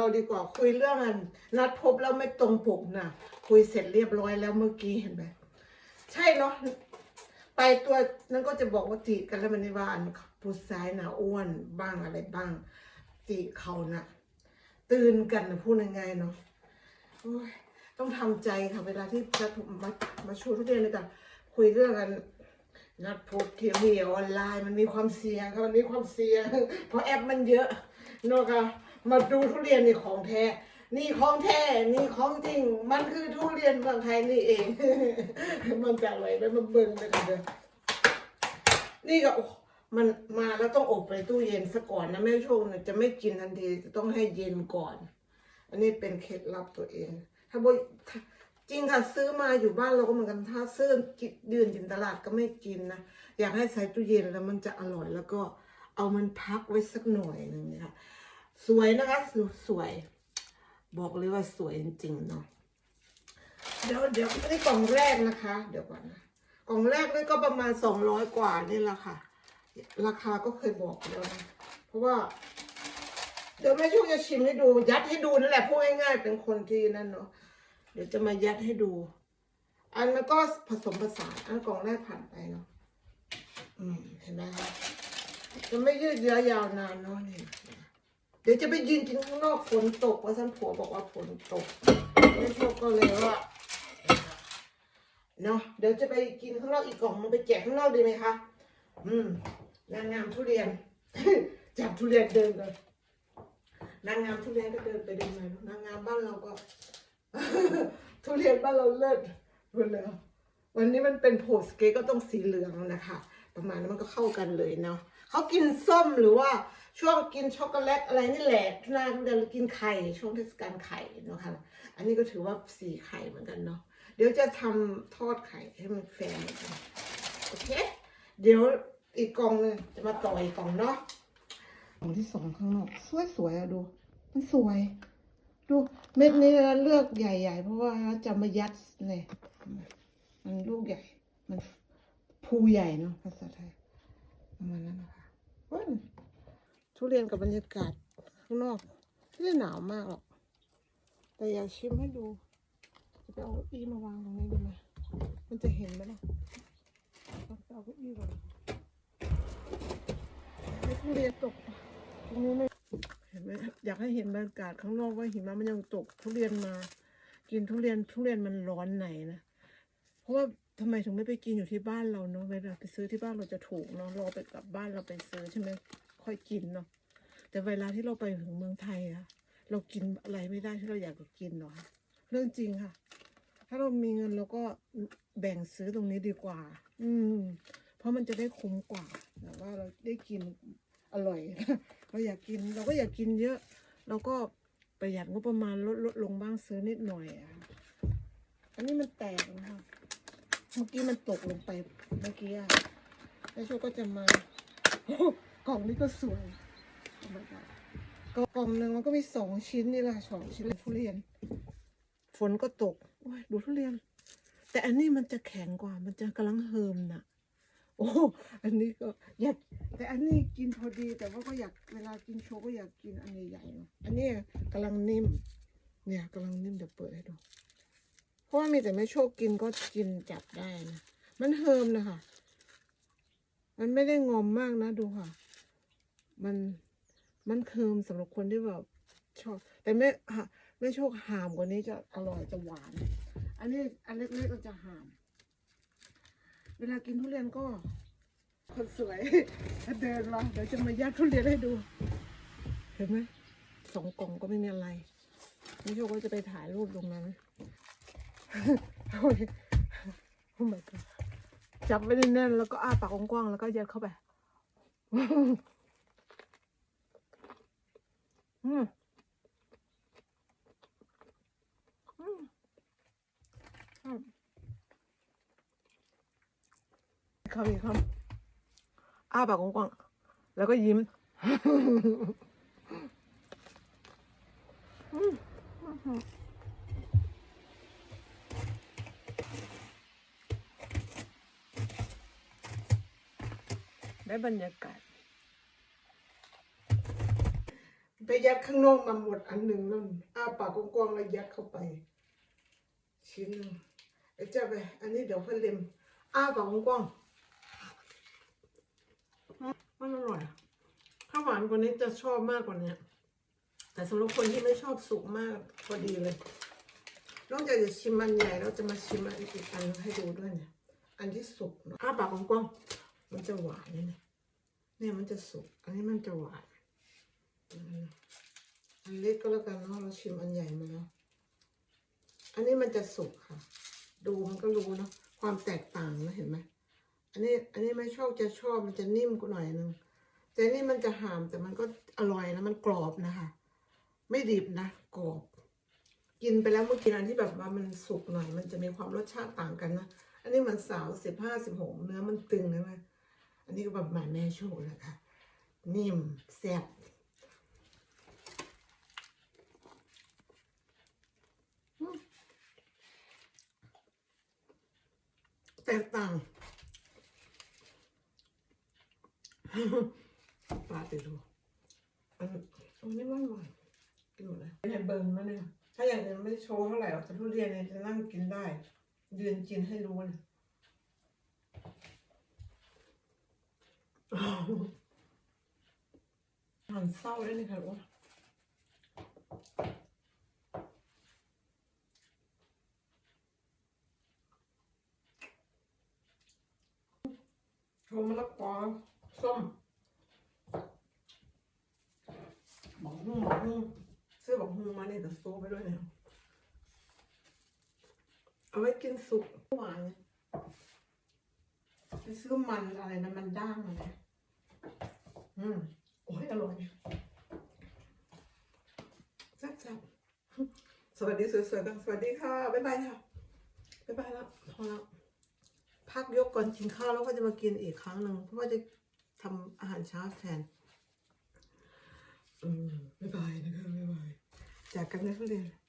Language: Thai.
เราดีกว่าคุยเรื่องอันนัดพบแล้วไม่ตรงปกนะคุยเสร็จเรียบร้อยแล้วเมื่อกี้เห็นไหมใช่เนาะไปตัวนั้นก็จะบอกว่าติกันแล้วมันนี่ว่าผู้ชายนะอ้วนบ้างอะไรบ้างติเขานะตื่นกันนะพูดง่ายๆเนาะต้องทำใจค่ะเวลาที่จะมามาชูทุกเดือนเลยกันคุยเรื่องกันนัดพบทีวีออนไลน์มันมีความเสี่ยงค่ะมันมีความเสี่ยงเพราะแอปมันเยอะเนอะค่ะ มาดูทุเรียนนี่ของแท้ นี่ของแท้ นี่ของจริง มันคือทุเรียนเมืองไทยนี่เอง มันจะอร่อยไหมมันเบิ่งเลยค่ะเด้อนี่ก็อ้มันมาแล้วต้องอบไปตู้เย็นซะก่อนนะแม่โชคเนี่ยจะไม่กินทันทีจะต้องให้เย็นก่อน อันนี้เป็นเคล็ดลับตัวเอง ถ้าบจริงค่ะซื้อมาอยู่บ้านเราก็เหมือนกันถ้าซื้อเดือนกินตลาดก็ไม่กินนะอยากให้ใส่ตู้เย็นแล้วมันจะอร่อยแล้วก็เอามันพักไว้สักหน่อยหนึ่งค่ะ สวยนะคะสสวย บอกเลยว่าสวยจริงๆเนาะเดี๋ยวเดี๋ยวนี่กล่องแรกนะคะ เดี๋ยวก่อนนะกล่องแรกนี่ก็ประมาณสองร้อยกว่านี่แหละค่ะ ราคาก็เคยบอกแล้วนะเพราะว่า เดี๋ยวแม่ช่วจะชิมให้ดู ยัดให้ดูนั่นแหละพูดง่ายๆเป็นคนที่นั่นเนาะเดี๋ยวจะมายัดให้ดู อันนั้นก็ผสมผสานอันกล่องแรกผ่านไปเนาะอืมเห็นไหมคะจะไม่ยืดเยื้อยาวนานเนาะนี่ เดี๋ยวจะไปยืนกินข้างนอกฝนตกว่าท่านผัวบอกว่าฝนตกแม่โชคก็เลยว่าเนาะเดี๋ยวจะไปกินข้างนอกอีกกล่องมันไปแจกข้างนอกดีไหมคะอืมนางงามทุเรียนจับทุเรียนเดินเลยนางงามทุเรียนก็เดินไปเดินมานางงามบ้านเราก็ ทุเรียนบ้านเราเลิศหมดแล้ววันนี้มันเป็นโพสเกก็ต้องสีเหลืองนะคะ ประมาณนั้นมันก็เข้ากันเลยเนาะเขากินส้มหรือว่า ช่วงกินช็อกโกแลตอะไรนี่แหละทุนาทุเรียนกินไข่ช่วงเทศกาลไข่เนาะค่ะ อันนี้ก็ถือว่าสีไข่เหมือนกันเนาะเดี๋ยวจะทำทอดไข่ให้มันแฟร์เหมือนโอเค เดี๋ยวอีกกล่องหนึงจะมาต่ออีกกล่องเนาะของที่สองข้างนอกสวยสวยอะดู มันสวย ดูเม็ดนี้เลือกใหญ่ ๆ เพราะว่าจะมายัดเนี่ยมันลูกใหญ่ มันภูใหญ่เนาะภาษาไทยประมาณนั้นนะคะว้ย ทุเรียนกับบรรยากาศข้างนอกไม่ได้หนาวมากหรอก แต่อยากชิมให้ดู จะไปเอาเก้าอี้มาวางตรงนี้ดีไหมมันจะเห็นไหมล่ะเอาเก้าอี้วางให้ทุเรียนตกตรงนี้ไม่เห็นไหมอยากให้เห็นบรรยากาศข้างนอกว่าหิมะมันยังตกทุเรียนมา กินทุเรียนทุเรียนมันร้อนไหนนะเพราะว่าทำไมถึงไม่ไปกินอยู่ที่บ้านเราเนาะเวลาไปซื้อที่บ้านเราจะถูกเนาะรอไปกลับบ้านเราไปซื้อใช่ไหม ค่อยกินเนาะแต่เวลาที่เราไปถึงเมืองไทยอะเรากินอะไรไม่ได้ที่เราอยากจะกินเนาะเรื่องจริงค่ะ ถ้าเรามีเงินเราก็แบ่งซื้อตรงนี้ดีกว่า อืม เพราะมันจะได้คุ้มกว่าแต่ว่าเราได้กินอร่อย เราอยากกิน เราก็อยากกินเยอะ เราก็ประหยัดงบประมาณลดลดลงบ้างซื้อนิดหน่อยอะอันนี้มันแตกนะคะเมื่อกี้มันตกลงไปเมื่อกี้อะแล้วโชก็จะมา ล่องนี้ก็สวยกล่องหนึ่งมันก็มีสองชิ้นนี่แหละสองชิ้นทุเรียน ฝนก็ตกโอ้ยดูทุเรียน แต่อันนี้มันจะแข็งกว่า มันจะกำลังเฮิมน่ะ โอ้ อันนี้ก็อยาก แต่อันนี้กินพอดี แต่ว่าก็อยากเวลากินโชว์ก็อยากกินอันใหญ่ๆเนอะอันนี้กำลังนิ่ม เนี่ยกำลังนิ่มเดี๋ยวเปิดให้ดู เพราะว่ามีแต่ไม่โชคกินก็กินจับได้นะ มันเฮิมนะคะมันไม่ได้งอมมากนะดูค่ะ มันมันเคิมสำหรับคนที่แบบชอบ แต่ไม่ฮะไม่โชคหามกว่านี้จะอร่อยจะหวาน อันนี้อันเล็กๆก็จะหาม เวลากินทุเรียนก็ คนสวยเดินมาเดี๋ยวจะมายัดทุเรียนให้ดู เห็นไหมสองกล่องก็ไม่มีอะไรไม่โชคก็จะไปถ่ายรูปตรงนั้นโอ้ยโอ้ my god จับไว้แน่นแล้วก็อ้าปากกว้างๆแล้วก็ยัดเข้าไป อืมอืมอืมคำอีกคำอ้าปากกว้างๆแล้วก็ยิ้มอืมได้บรรยากาศ ไป ยัดข้างนอกมาหมดอันหนึ่งนั่นอ้าปากกว้างๆแล้วยัดเข้าไป ชิ้นหนึงไอ้เจ้าไป อันนี้เดี๋ยวเพิ่นเล็มอ้าปากกว้างๆอืมมันอร่อยถ้าหวานกว่านี้จะชอบมากกว่านี้แต่สำหรับคนที่ไม่ชอบสุกมากพอดีเลย นอกจากจะชิมมันใหญ่แล้วจะมาชิมอันอีกอันให้ดูด้วยเนี่ย อันที่สุกอะอ้าปากกว้างๆมันจะหวานเนี่ยเนี่ยมันจะสุก อันนี้มันจะหวาน อันเล็กก็แล้วกันเนาะเราชิมอันใหญ่มาแล้วอันนี้มันจะสุกค่ะ ดูมันก็รู้เนาะความแตกต่างนะเห็นไหมอันนี้อันนี้ไม่ชอบจะชอบมันจะนิ่มกว่าหน่อยนึงแต่นี่มันจะหามแต่มันก็อร่อยนะมันกรอบนะคะ ไม่ดิบนะกรอบ กินไปแล้วเมื่อกี้อันที่แบบว่ามันสุกหน่อย มันจะมีความรสชาติต่างกันนะอันนี้มันสาวสิบห้าสิบหกเนื้อมันตึงนะนอันนี้ก็แบบหมาแม่โชว์นะคะนิ่มแซ่บอืมแตกต่างปลาไปดูอันอันนี้ว่าหวานกินหมดเลยในเบิร์นนะเนี่ย ถ้าอย่างอื่นไม่โชว์เท่าไหร่หรอกแต่ทุเรียนเนี่ยจะนั่งกินได้ ยืนกินให้รู้นะหันเศร้าได้เลยค่ะว่า ชว์มะละกอส้มบอกหุ้งบอกหุ้งซื้อบอกหุ้งมาเนี่ยแต่โซ่ไปด้วยเนี่ยเอาไว้กินสุกหวานเนี่ยไปซื้อมันอะไรนะมันด้างอะไรอืมโอ้ยอร่อยแซ่บๆสวัสดีสวยๆกันสวัสดีค่ะ บ๊ายบายค่ะ บ๊ายบายแล้วพอแล้ว พักยกก่อนกินข้าวแล้วก็จะมากินอีกครั้งหนึ่งเพราะว่าจะทำอาหารเช้าแทนอืมบ๊ายบายนะคะบ๊ายบายจากกันนะทุเรียน